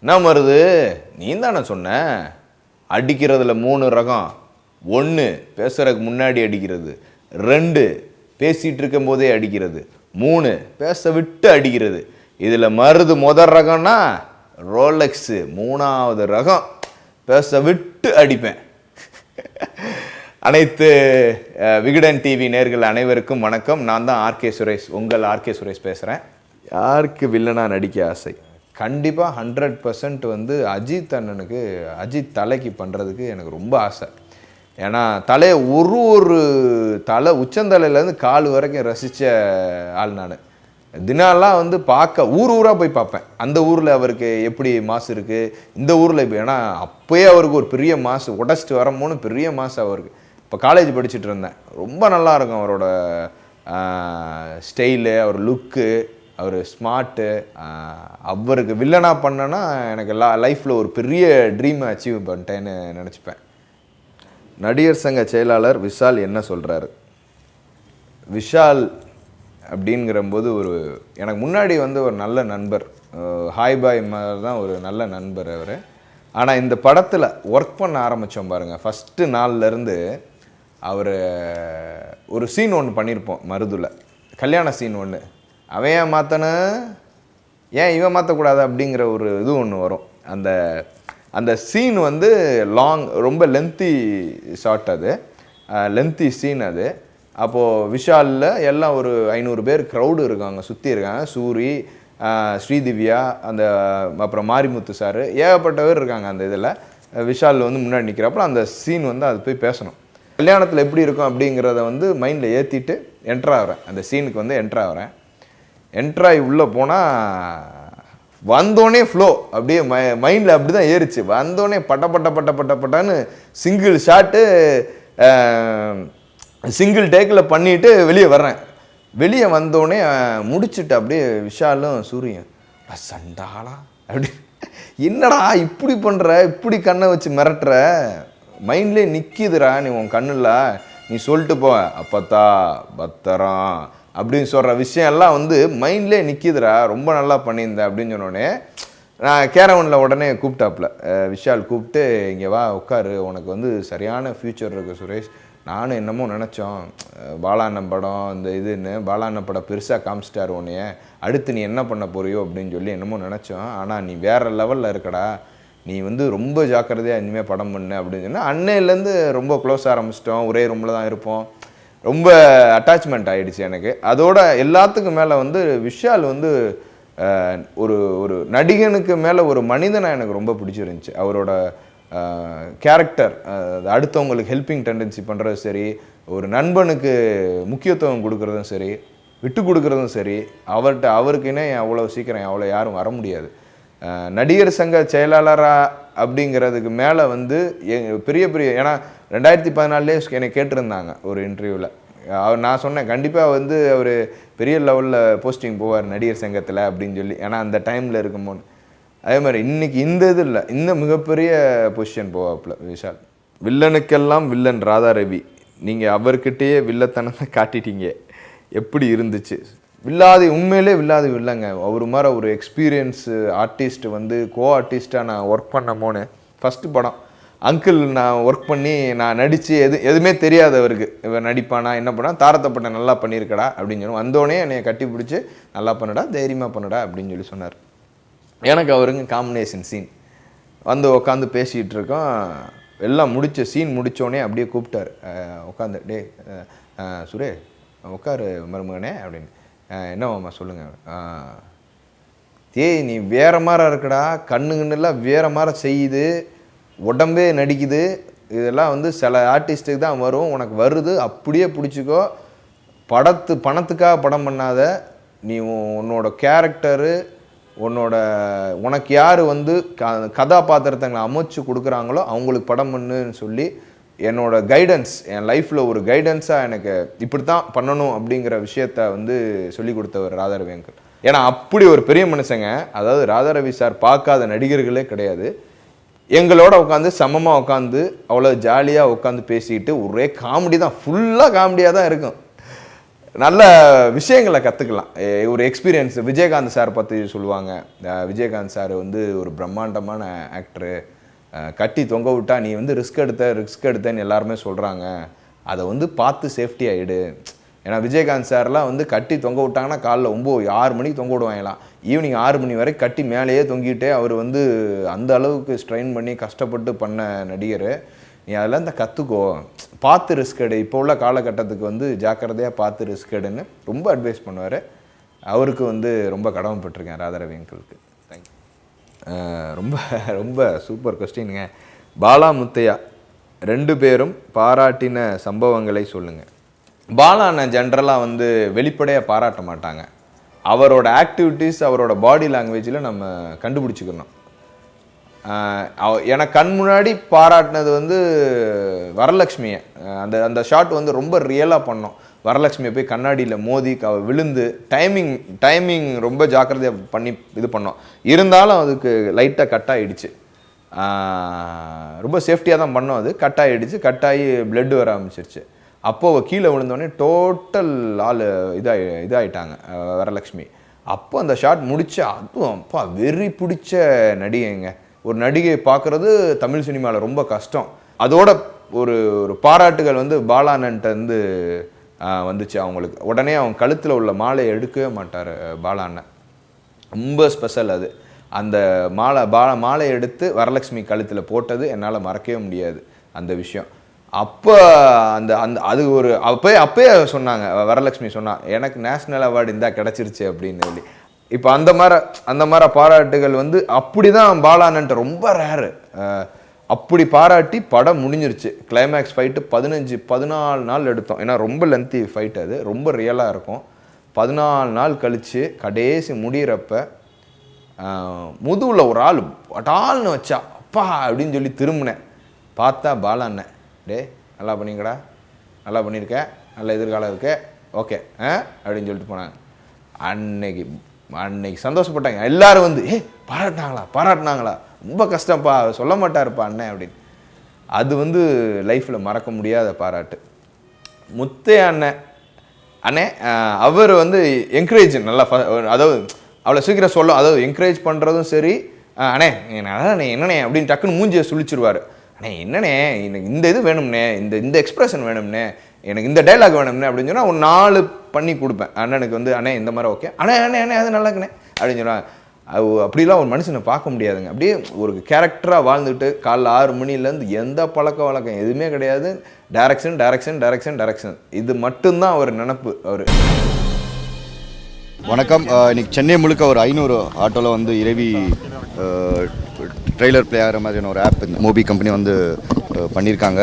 என்ன மருது? நீ தானே சொன்ன. அடிக்கிறதுல மூணு ரகம். ஒன்று பேசுகிறதுக்கு முன்னாடி அடிக்கிறது. ரெண்டு பேசிகிட்டு இருக்கும் போதே அடிக்கிறது. மூணு பேச விட்டு அடிக்கிறது. இதில் மருது முதல் ரகம்னா ரோலெக்ஸு மூணாவது ரகம். பேச விட்டு அடிப்பேன். அனைத்து விகடன் டிவி நேர்கள் அனைவருக்கும் வணக்கம். நான் தான் ஆர்கே சுரேஷ். உங்கள் ஆர்கே சுரேஷ் பேசுகிறேன் யாருக்கு வில்லனாக நடிக்க ஆசை? கண்டிப்பாக ஹண்ட்ரட் பர்சன்ட் வந்து அஜித் அண்ணனுக்கு அஜித் தலைக்கு பண்ணுறதுக்கு எனக்கு ரொம்ப ஆசை. ஏன்னா தலையை ஒரு ஒரு தலை உச்சந்தலையிலேருந்து கால் வரைக்கும் ரசித்த ஆள் நான். தினாலாம் வந்து பார்க்க ஊர் ஊராக போய் பார்ப்பேன். அந்த ஊரில் அவருக்கு எப்படி மாசு இருக்குது இந்த ஊரில் இப்போ ஏன்னா அப்போயே அவருக்கு ஒரு பெரிய மாசு உடச்சிட்டு வரமோன்னு பெரிய மாசு அவருக்கு. இப்போ காலேஜ் படிச்சுட்டு இருந்தேன். ரொம்ப நல்லா இருக்கும் அவரோட ஸ்டைலு அவர் லுக்கு அவர் ஸ்மார்ட்டு அவருக்கு வில்லனாக பண்ணனா எனக்கு எல்லா லைஃப்பில் ஒரு பெரிய ட்ரீமை அச்சீவ் பண்ணிட்டேன்னு நினச்சிப்பேன். நடிகர் சங்க செயலாளர் விஷால் என்ன சொல்கிறாரு விஷால் அப்படிங்கிறம்போது ஒரு எனக்கு முன்னாடி வந்து ஒரு நல்ல நண்பர் ஹாய் பாய் மாதிரி தான் ஒரு நல்ல நண்பர் அவர். ஆனால் இந்த படத்தில் ஒர்க் பண்ண ஆரம்பித்தோம் பாருங்கள் ஃபஸ்ட்டு நாள்லேருந்து அவர் ஒரு சீன் ஒன்று பண்ணியிருப்போம் மருதுல. கல்யாண சீன் ஒன்று அவன் ஏன் மாற்றணும் ஏன் இவன் மாற்றக்கூடாது அப்படிங்கிற ஒரு இது ஒன்று வரும். அந்த அந்த சீன் வந்து லாங் ரொம்ப லென்த்தி ஷார்ட் அது. லென்த்தி சீன் அது. அப்போது விஷாலில் எல்லாம் ஒரு ஐநூறு பேர் க்ரௌடு இருக்காங்க சுற்றி இருக்காங்க. சூரி ஸ்ரீதிவ்யா அந்த அப்புறம் மாரிமுத்து சார் ஏகப்பட்டவர் இருக்காங்க அந்த இதில். விஷால் வந்து முன்னாடி நிற்கிறப்ப அந்த சீன் வந்து அது போய் பேசணும். கல்யாணத்தில் எப்படி இருக்கும் அப்படிங்கிறத வந்து மைண்டில் ஏற்றிட்டு என்ட்ராகிறேன் அந்த சீனுக்கு வந்து என்ட்ராகிறேன் என்ட்ராகி உள்ளே போனால் வந்தோடனே ஃப்ளோ அப்படியே மை மைண்டில் அப்படி தான் ஏறிச்சு. வந்தோடனே பட்ட பட்ட பட்ட பட்ட பட்டான்னு சிங்கிள் ஷாட்டு சிங்கிள் டேக்கில் பண்ணிட்டு வெளியே வர்றேன். வெளியே வந்தோடனே முடிச்சுட்டு அப்படியே விஷாலும் சூரியன் சண்டாளா? அப்படி என்னடா இப்படி பண்ணுற இப்படி கண்ணை வச்சு மிரட்டுற? மைண்ட்லேயே நிற்கிதுடா நீ உன் கண்ணில். நீ சொல்லிட்டு போ. அப்பத்தா பத்தரம் அப்படின்னு சொல்கிற விஷயம் எல்லாம் வந்து மைண்ட்லேயே நிற்கிதுடா ரொம்ப நல்லா பண்ணியிருந்தேன் அப்படின்னு சொன்னோடனே நான் கேரவனில் உடனே கூப்பிட்டாப்புல. விஷால் கூப்பிட்டு இங்கே வா உட்காரு உனக்கு வந்து சரியான ஃப்யூச்சர் இருக்குது சுரேஷ். நானும் என்னமோ நினச்சோம் அஹ் படம் இந்த இதுன்னு பாலாண்ணன் படம் பெருசாக காமிச்சிட்டாரு உன்னைய. அடுத்து நீ என்ன பண்ண போறியோ? அப்படின்னு சொல்லி என்னமோ நினச்சோம். ஆனால் நீ வேறு லெவலில் இருக்கடா. நீ வந்து ரொம்ப ஜாக்கிரதையாக இனிமேல் படம் பண்ணு அப்படின்னு சொன்னால் அன்னையிலேருந்து ரொம்ப க்ளோஸ் ஆரம்பிச்சிட்டோம். ஒரே ரூமில் தான் இருப்போம். ரொம்ப அட்டாச்மெண்ட் ஆகிடுச்சு எனக்கு. அதோட எல்லாத்துக்கும் மேலே வந்து விஷால் வந்து ஒரு ஒரு நடிகனுக்கு மேலே ஒரு மனிதனை எனக்கு ரொம்ப பிடிச்சிருந்துச்சு. அவரோட கேரக்டர் அடுத்தவங்களுக்கு ஹெல்பிங் டெண்டன்சி பண்ணுறதும் சரி ஒரு நண்பனுக்கு முக்கியத்துவம் கொடுக்குறதும் சரி விட்டு கொடுக்குறதும் சரி அவர்கிட்ட அவருக்குன்னே அவ்வளோ சீக்கிரம் அவ்வளோ யாரும் வர முடியாது. நடிகர் சங்க செயலாளராக அப்படிங்கிறதுக்கு மேலே வந்து எ- பெரிய பெரிய ஏன்னா ரெண்டாயிரத்தி பதினாலே என்னை கேட்டிருந்தாங்க ஒரு இன்டர்வியூவில் அவர் நான் சொன்னேன் கண்டிப்பாக வந்து அவர் பெரிய லெவலில் போஸ்டிங் போவார் நடிகர் சங்கத்தில் அப்படின்னு சொல்லி. ஏன்னா அந்த டைமில் இருக்கும்போது. அதே மாதிரி இன்றைக்கி இந்த இது இல்லை இந்த மிகப்பெரிய பொசிஷன் போவாப்புல விஷால். வில்லனுக்கெல்லாம் வில்லன் ராதா ரவி நீங்கள் அவர்கிட்டயே வில்லத்தனத்தை காட்டிட்டீங்க. எப்படி இருந்துச்சு? வில்லாதி உண்மையிலே வில்லாதி வில்லங்க. அவர் மாதிரி ஒரு எக்ஸ்பீரியன்ஸு ஆர்டிஸ்ட் வந்து கோ ஆர்டிஸ்ட்டாக நான் ஒர்க் பண்ணமோன்னு ஃபஸ்ட்டு படம். அங்கிள் நான் ஒர்க் பண்ணி நான் நடித்து எது எதுவுமே தெரியாது அவருக்கு. இவன் நடிப்பானா என்ன பண்ணா தாரத்தை நல்லா பண்ணியிருக்கடா அப்படின்னு சொல்லி. வந்தோடனே என்னை கட்டி பிடிச்சி நல்லா பண்ணுடா தைரியமாக பண்ணுடா அப்படின்னு சொல்லி சொன்னார். எனக்கு அவருங்க காம்பினேஷன் சீன் வந்து உட்காந்து பேசிகிட்டு இருக்கோம். எல்லாம் முடித்த சீன் முடித்தோடனே அப்படியே கூப்பிட்டாரு. உட்காந்து டே சுரே உட்காரு மருமகனே அப்படின்னு. "அஹ், என்ன மாமா சொல்லுங்கள் ஏய் நீ வேறு மாதிரி இருக்கடா. கண்ணு வேறு மாதிரி செய்யுது. உடம்பே நடிக்குது. இதெல்லாம் வந்து சில ஆர்டிஸ்ட்டுக்கு தான் வரும். உனக்கு வருது அப்படியே பிடிச்சிக்கோ. படத்து பணத்துக்காக படம் பண்ணாத. நீ உன்னோட கேரக்டரு உன்னோட உனக்கு யார் வந்து க கதாபாத்திரத்தங்களை அமைச்சு கொடுக்குறாங்களோ அவங்களுக்கு படம் பண்ணுன்னு சொல்லி என்னோட கைடன்ஸ் என் லைஃப்பில் ஒரு கைடன்ஸாக எனக்கு இப்படி தான் பண்ணணும் அப்படிங்கிற விஷயத்த வந்து சொல்லி கொடுத்தவர் ராதாரவி அங்கிள். ஏன்னா அப்படி ஒரு பெரிய மனுஷங்க அதாவது ராதாரவி சார் பார்க்காத நடிகர்களே கிடையாது. எங்களோட உட்காந்து சமமாக உட்காந்து அவ்வளோ ஜாலியாக உட்காந்து பேசிக்கிட்டு ஒரே காமெடி தான். ஃபுல்லாக காமெடியாக தான் இருக்கும். நல்ல விஷயங்களை கற்றுக்கலாம் ஒரு எக்ஸ்பீரியன்ஸ் விஜயகாந்த் சார் பற்றி சொல்லுவாங்க. விஜயகாந்த் சார் வந்து ஒரு பிரம்மாண்டமான ஆக்டரு கட்டி தொங்க விட்டா நீ வந்து ரிஸ்க் எடுத்த ரிஸ்க் எடுத்தேன்னு எல்லாருமே சொல்கிறாங்க அதை வந்து பார்த்து சேஃப்டியாக எடு ஏன்னா விஜயகாந்த் சார்லாம் வந்து கட்டி தொங்க விட்டாங்கன்னா காலைல ஒம்பது ஆறு மணிக்கு தொங்க விடுவாங்களாம் ஈவினிங் ஆறு மணி வரை கட்டி மேலேயே தொங்கிட்டே அவர் வந்து அந்த அளவுக்கு ஸ்ட்ரெயின் பண்ணி கஷ்டப்பட்டு பண்ண நடிகர். நீ அதெல்லாம் இந்த கற்றுக்கோ பார்த்து ரிஸ்க் எடு. இப்போ உள்ள காலகட்டத்துக்கு வந்து ஜாக்கிரதையாக பார்த்து ரிஸ்க் எடுன்னு ரொம்ப அட்வைஸ் பண்ணுவார். அவருக்கு வந்து ரொம்ப கடமைப்பட்டிருக்கேன் ராதாரவி அங்கிளுக்கு. தேங்க்யூ ரொம்ப ரொம்ப சூப்பர் கொஸ்டினுங்க பாலா முத்தையா ரெண்டு பேரும் பாராட்டின சம்பவங்களை சொல்லுங்கள் பாலா ஜென்ரலாக வந்து வெளிப்படையாக பாராட்ட மாட்டாங்க. அவரோட ஆக்டிவிட்டீஸ் அவரோட பாடி லாங்குவேஜில் நம்ம கண்டுபிடிச்சிக்கணும். அவ- எனக்கு கண் முன்னாடி பாராட்டினது வந்து வரலட்சுமியை. அந்த அந்த ஷாட் வந்து ரொம்ப ரியலாக பண்ணோம். வரலட்சுமியை போய் கண்ணாடியில் மோதி அவ விழுந்து டைமிங் டைமிங் ரொம்ப ஜாக்கிரதையாக பண்ணி இது பண்ணோம். இருந்தாலும் அதுக்கு லைட்டாக கட் ஆகிடுச்சு ரொம்ப சேஃப்டியாக தான் பண்ணோம் அது. கட் ஆகிடுச்சு கட் ஆகி பிளட் வர ஆரம்பிச்சிருச்சு. அப்போ கீழே விழுந்தோடனே டோட்டல் ஆள் இதாகி இதாகிட்டாங்க வரலட்சுமி. அப்போ அந்த ஷாட் முடிச்ச அதுவும் அப்பா வெறி பிடிச்ச நடிகைங்க. ஒரு நடிகையை பார்க்குறது தமிழ் சினிமாவில் ரொம்ப கஷ்டம். அதோட ஒரு ஒரு பாராட்டுகள் வந்து பாலானன்ட்ட வந்து வந்துச்சு அவங்களுக்கு. உடனே அவங்க கழுத்தில் உள்ள மாலையை எடுக்கவே மாட்டார் பாலாண்ணன் ரொம்ப ஸ்பெஷல் அது. அந்த மாலை பால மாலை எடுத்து வரலட்சுமி கழுத்தில் போட்டது என்னால் மறக்கவே முடியாது அந்த விஷயம். அப்போ அந்த அந்த அது ஒரு அப்போயே அப்போயே சொன்னாங்க வரலட்சுமி சொன்னா எனக்கு நேஷ்னல் அவார்டு இந்தா கிடச்சிருச்சு அப்படின்னு சொல்லி. இப்போ அந்த மாதிரி அந்த மாதிரி பாராட்டுகள் வந்து அப்படி தான் பாலானன்ட்டு ரொம்ப ரேரு அப்படி பாராட்டி படம் முடிஞ்சிருச்சு. கிளைமேக்ஸ் ஃபைட்டு பதினஞ்சு பதினாலு நாள் எடுத்தோம். ஏன்னா ரொம்ப லென்த்தி ஃபைட் அது. ரொம்ப ரியலாக இருக்கும். பதினாலு நாள் கழித்து கடைசி முடியிறப்ப முதுவில் ஒரு ஆள் அட்டால்னு வச்சா அப்பா அப்படின்னு சொல்லி திரும்பினேன். பார்த்தா பாலாண்ணன். டே நல்லா பண்ணிங்கடா நல்லா பண்ணியிருக்க நல்ல எதிர்காலம் இருக்கு. ஓகே ஆ? அப்படின்னு சொல்லிட்டு போனாங்க. அன்னைக்கு அன்னைக்கு சந்தோஷப்பட்டாங்க. எல்லாரும் வந்து ஏ பாராட்டினாங்களா? பாராட்டினாங்களா? ரொம்ப கஷ்டம்ப்பா. சொல்ல மாட்டாருப்பா அண்ணன் அப்படின்னு. அது வந்து லைஃப்பில் மறக்க முடியாத பாராட்டு. முத்தே அண்ணன் அண்ணே அவர் வந்து என்கரேஜ் நல்லா ஃப- அதாவது அவ்வளோ சீக்கிரம் சொல்லும் அதாவது என்கரேஜ் பண்ணுறதும் சரி அஹ், அண்ணே அண்ணே என்னண்ணே? அப்படின்னு டக்குன்னு மூஞ்சியை சுழிச்சிருவார். அண்ணே என்னண்ணே? எனக்கு இந்த இது வேணும்ண்ணே. இந்த இந்த எக்ஸ்பிரஷன் வேணும்ண்ணே. எனக்கு இந்த டைலாக் வேணும்ண்ணே அப்படின்னு சொன்னால் ஒரு நாலு பண்ணி கொடுப்பேன். அண்ணனுக்கு வந்து அண்ணே இந்த மாதிரி ஓகே அண்ணே அண்ணே அண்ணே அது நல்லா இருக்குண்ணே. அப்படின்னு சொன்னால் அது அப்படிலாம் ஒரு மனுஷனை பார்க்க முடியாதுங்க. அப்படியே ஒரு கேரக்டராக வாழ்ந்துட்டு காலைல ஆறு மணிலேருந்து எந்த பழக்க வழக்கம் எதுவுமே கிடையாது. டேரக்ஷன் டேரக்ஷன் டேரக்ஷன் டேரக்ஷன் இது மட்டும்தான் அவர் நினப்பு அவர். வணக்கம். இன்னைக்கு சென்னை முழுக்க ஒரு ஐநூறு ஆட்டோவில் வந்து இரவி ட்ரெய்லர் ப்ளே ஆகிற மாதிரியான ஒரு ஆப் இந்த மூவி கம்பெனி வந்து பண்ணியிருக்காங்க